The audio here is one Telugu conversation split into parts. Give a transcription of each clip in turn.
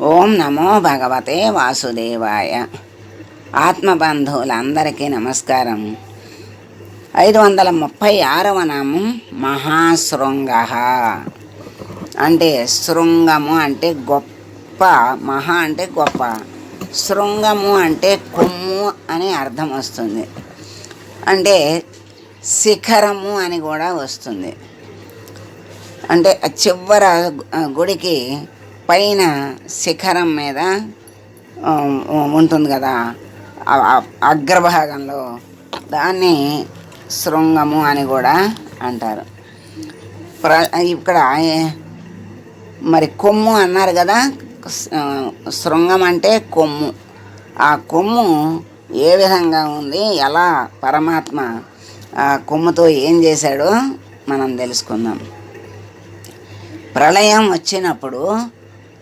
ఓం నమో భగవతే వాసుదేవాయ. ఆత్మబంధువులందరికీ నమస్కారం. ఐదు వందల ముప్పై ఆరవ నామం మహాశృంగ. అంటే శృంగము అంటే గొప్ప మహా అంటే గొప్ప. శృంగము అంటే కొమ్ము అని అర్థం వస్తుంది. అంటే శిఖరము అని కూడా వస్తుంది. అంటే చివర గుడికి పైన శిఖరం మీద ఉంటుంది కదా అగ్రభాగంలో దాన్ని శృంగము అని కూడా అంటారు. ప్ర ఇక్కడ మరి కొమ్ము అన్నారు కదా శృంగం అంటే కొమ్ము. ఆ కొమ్ము ఏ విధంగా ఉంది ఎలా పరమాత్మ ఆ కొమ్ముతో ఏం చేశాడో మనం తెలుసుకుందాం. ప్రళయం వచ్చినప్పుడు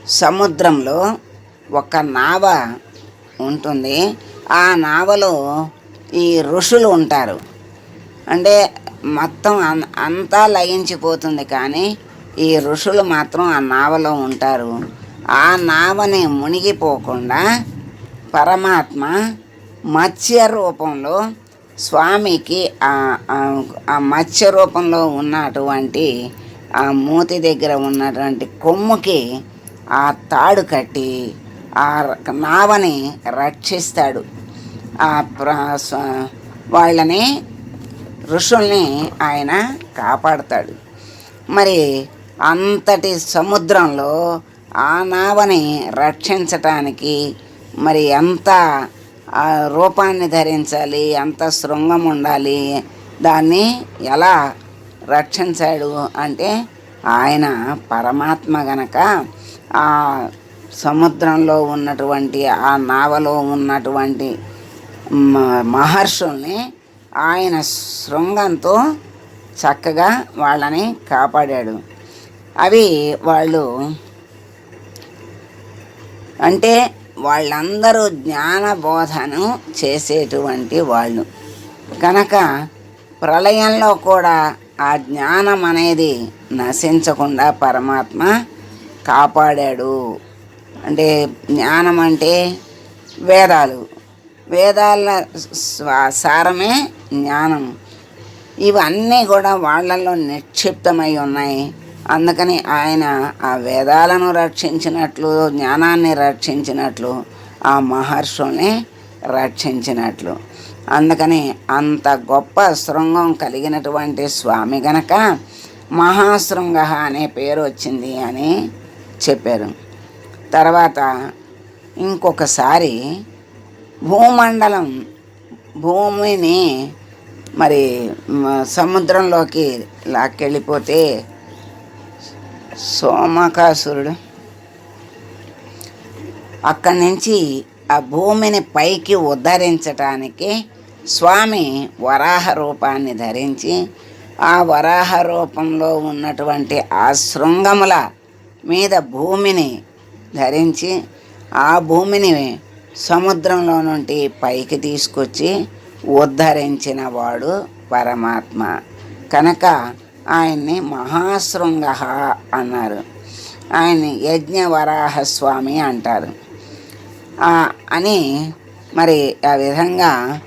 సముద్రంలో ఒక నావ ఉంటుంది. ఆ నావలో ఈ ఋషులు ఉంటారు. అంటే మొత్తం అంతా లయించిపోతుంది కానీ ఈ ఋషులు మాత్రం ఆ నావలో ఉంటారు. ఆ నావని మునిగిపోకుండా పరమాత్మ మత్స్య రూపంలో స్వామికి ఆ మత్స్య రూపంలో ఉన్నటువంటి ఆ మూతి దగ్గర ఉన్నటువంటి కొమ్ముకి ఆ తాడు కట్టి ఆ నావని రక్షిస్తాడు. ఆ వాళ్ళని ఋషుల్ని ఆయన కాపాడతాడు. మరి అంతటి సముద్రంలో ఆ నావని రక్షించటానికి మరి ఎంత ఆ రూపాన్ని ధరించాలి ఎంత శృంగం ఉండాలి దాన్ని ఎలా రక్షించాడు అంటే ఆయన పరమాత్మ గనక ఆ సముద్రంలో ఉన్నటువంటి ఆ నావలో ఉన్నటువంటి మ- మహర్షుల్ని ఆయన శృంగంతో చక్కగా వాళ్ళని కాపాడాడు. అవి వాళ్ళు అంటే వాళ్ళందరూ జ్ఞానబోధను చేసేటువంటి వాళ్ళు. కనుక ప్రళయంలో కూడా ఆ జ్ఞానం అనేది నశించకుండా పరమాత్మ కాపాడాడు. అంటే జ్ఞానం అంటే వేదాలు. వేదాల సారమే జ్ఞానం. ఇవన్నీ కూడా వాళ్ళల్లో నిక్షిప్తమై ఉన్నాయి. అందుకని ఆయన ఆ వేదాలను రక్షించినట్లు జ్ఞానాన్ని రక్షించినట్లు ఆ మహర్షుల్ని రక్షించినట్లు. అందుకని అంత గొప్ప శృంగం కలిగినటువంటి స్వామి గనక మహాశృంగ అనే పేరు వచ్చింది అని చెప్పారు. తర్వాత ఇంకొకసారి భూమండలం భూమిని మరి సముద్రంలోకి లాక్కెళ్ళిపోతే సోమకాసురుడు అక్కడి నుంచి ఆ భూమిని పైకి ఉద్ధరించటానికి స్వామి వరాహ రూపాన్ని ధరించి ఆ వరాహ రూపంలో ఉన్నటువంటి ఆ శృంగముల మీద భూమిని ధరించి ఆ భూమిని సముద్రంలో నుండి పైకి తీసుకొచ్చి ఉద్ధరించిన వాడు పరమాత్మ. కనుక ఆయన్ని మహాశృంగ అన్నారు. ఆయన్ని యజ్ఞవరాహ స్వామి అంటారు. ఆ, అని మరి ఆ విధంగా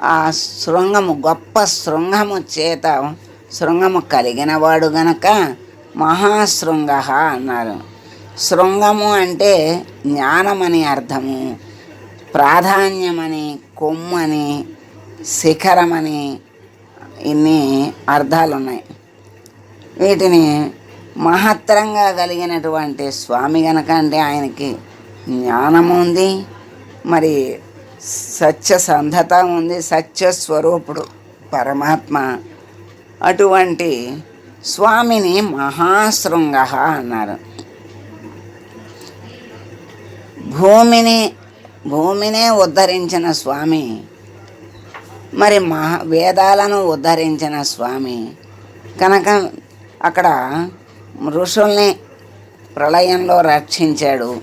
ఆ శృంగము గొప్ప శృంగము చేత శృంగము కలిగిన వాడు గనక మహాశృంగ అన్నారు. శృంగము అంటే జ్ఞానమని అర్థము ప్రాధాన్యమని కొమ్మని శిఖరమని ఇన్ని అర్థాలు ఉన్నాయి వీటిని మహత్తరంగా కలిగినటువంటి స్వామి గనక అంటే ఆయనకి జ్ఞానము ఉంది మరి సత్యసంధత ఉంది సత్య స్వరూపుడు పరమాత్మ. అటువంటి స్వామిని మహాశృంగ అన్నారు. భూమిని భూమినే ఉద్ధరించిన స్వామి మరి మహా వేదాలను ఉద్ధరించిన స్వామి కనుక అక్కడ ఋషుల్ని ప్రళయంలో రక్షించాడు.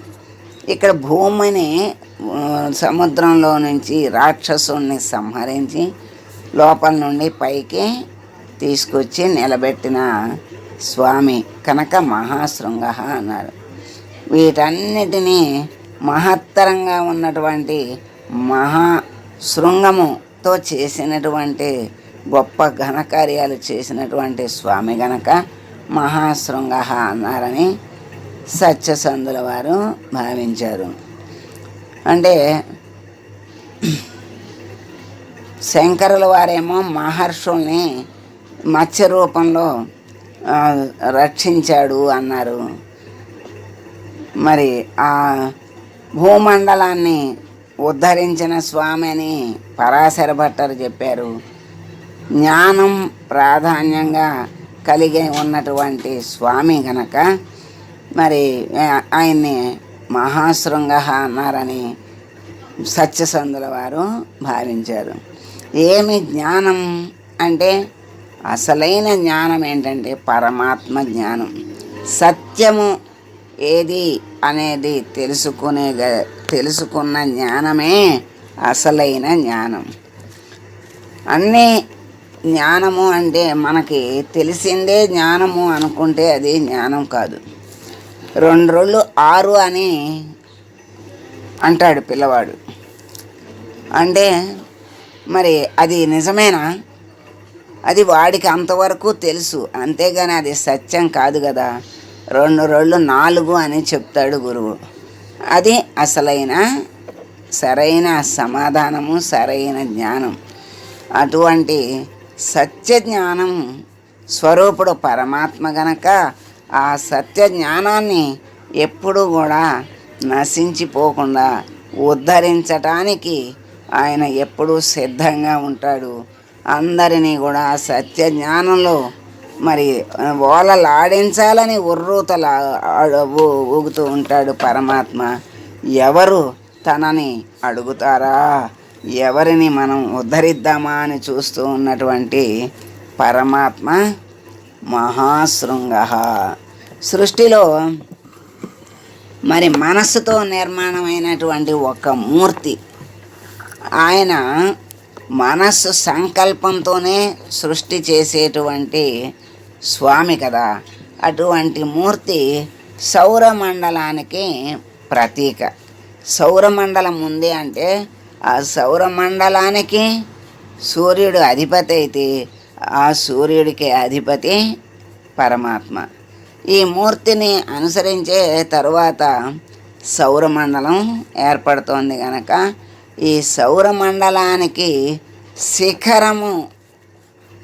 ఇక్కడ భూమిని సముద్రంలో నుంచి రాక్షసుల్ని సంహరించి లోపల నుండి పైకి తీసుకొచ్చి నిలబెట్టిన స్వామి కనుక మహాశృంగ అన్నారు. వీటన్నిటినీ మహత్తరంగా ఉన్నటువంటి మహా శృంగముతో చేసినటువంటి గొప్ప ఘనకార్యాలు చేసినటువంటి స్వామి గనక మహాశృంగ అన్నారని సత్యసంధుల వారు భావించారు. అంటే శంకరుల వారేమో మహర్షుల్ని మత్స్య రూపంలో రక్షించాడు అన్నారు. మరి ఆ భూమండలాన్ని ఉద్ధరించిన స్వామి అని పరాశర భట్టర్ చెప్పారు. జ్ఞానం ప్రాధాన్యంగా కలిగి ఉన్నటువంటి స్వామి గనక మరి ఆయన్ని మహాశృంగ అన్నారని సత్యసంధుల వారు భావించారు. ఏమి జ్ఞానం అంటే అసలైన జ్ఞానం ఏంటంటే పరమాత్మ జ్ఞానం. సత్యము ఏది అనేది తెలుసుకునే తెలుసుకున్న జ్ఞానమే అసలైన జ్ఞానం. అన్నీ జ్ఞానము అంటే మనకి తెలిసిందే జ్ఞానము అనుకుంటే అది జ్ఞానం కాదు. రెండు రోజులు ఆరు అని అంటాడు పిల్లవాడు. అంటే మరి అది నిజమేనా? అది వాడికి అంతవరకు తెలుసు. అంతేగాని అది సత్యం కాదు కదా. రెండు రెండు నాలుగు అని చెప్తాడు గురువు. అది అసలైన సరైన సమాధానము సరైన జ్ఞానం. అటువంటి సత్య జ్ఞానం స్వరూపుడు పరమాత్మ గనక ఆ సత్య జ్ఞానాన్ని ఎప్పుడూ కూడా నశించిపోకుండా ఉద్ధరించటానికి ఆయన ఎప్పుడూ సిద్ధంగా ఉంటాడు. అందరినీ కూడా సత్య జ్ఞానంలో మరి ఓలలాడించాలని ఉర్రూతలా ఊ- ఊగుతూ ఉంటాడు పరమాత్మ. ఎవరు తనని అడుగుతారా? ఎవరిని మనం ఉద్ధరిద్దామా అని చూస్తూ ఉన్నటువంటి పరమాత్మ మహాశృంగ. సృష్టిలో మరి మనస్సుతో నిర్మాణమైనటువంటి ఒక మూర్తి. ఆయన మనస్సు సంకల్పంతోనే సృష్టి చేసేటువంటి స్వామి కదా. అటువంటి మూర్తి సౌరమండలానికి ప్రతీక. సౌరమండలం ఉంది అంటే ఆ సౌరమండలానికి సూర్యుడు అధిపతి అయితే ఆ సూర్యుడికి అధిపతి పరమాత్మ. ఈ మూర్తిని అనుసరించే తరువాత సౌరమండలం ఏర్పడుతోంది కనుక ఈ సౌరమండలానికి శిఖరము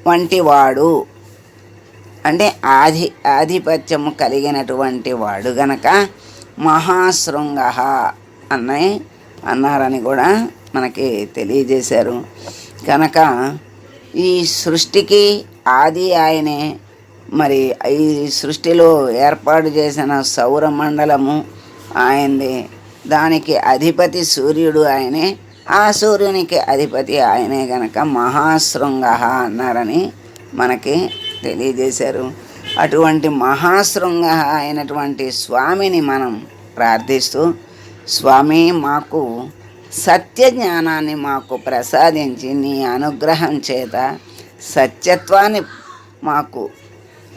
వంటి వాడు అంటే ఆధి ఆధిపత్యము కలిగినటువంటి వాడు గనక మహాశృంగ అన్నీ అన్నారని కూడా మనకి తెలియజేశారు. కనుక ఈ సృష్టికి ఆది ఆయనే. మరి ఈ సృష్టిలో ఏర్పాటు చేసిన సౌరమండలము ఆయనది. దానికి అధిపతి సూర్యుడు ఆయనే. ఆ సూర్యునికి అధిపతి ఆయనే గనక మహాశృంగ అన్నారని మనకి తెలియజేశారు. అటువంటి మహాశృంగ అయినటువంటి స్వామిని మనం ప్రార్థిస్తూ స్వామి మాకు సత్య జ్ఞానాన్ని మాకు ప్రసాదించి నీ అనుగ్రహం చేత సత్యత్వాన్ని మాకు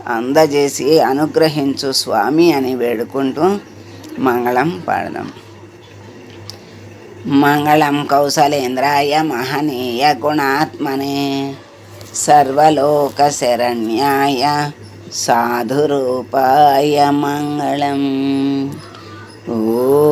అందజేసి అనుగ్రహించు స్వామి అని వేడుకుంటూ మంగళం పాడదాం. మంగళం కౌసలేంద్రాయ మహనీయ గుణాత్మనే. సర్వలోక శరణ్యాయ సాధురూపాయ మంగళం. ఓ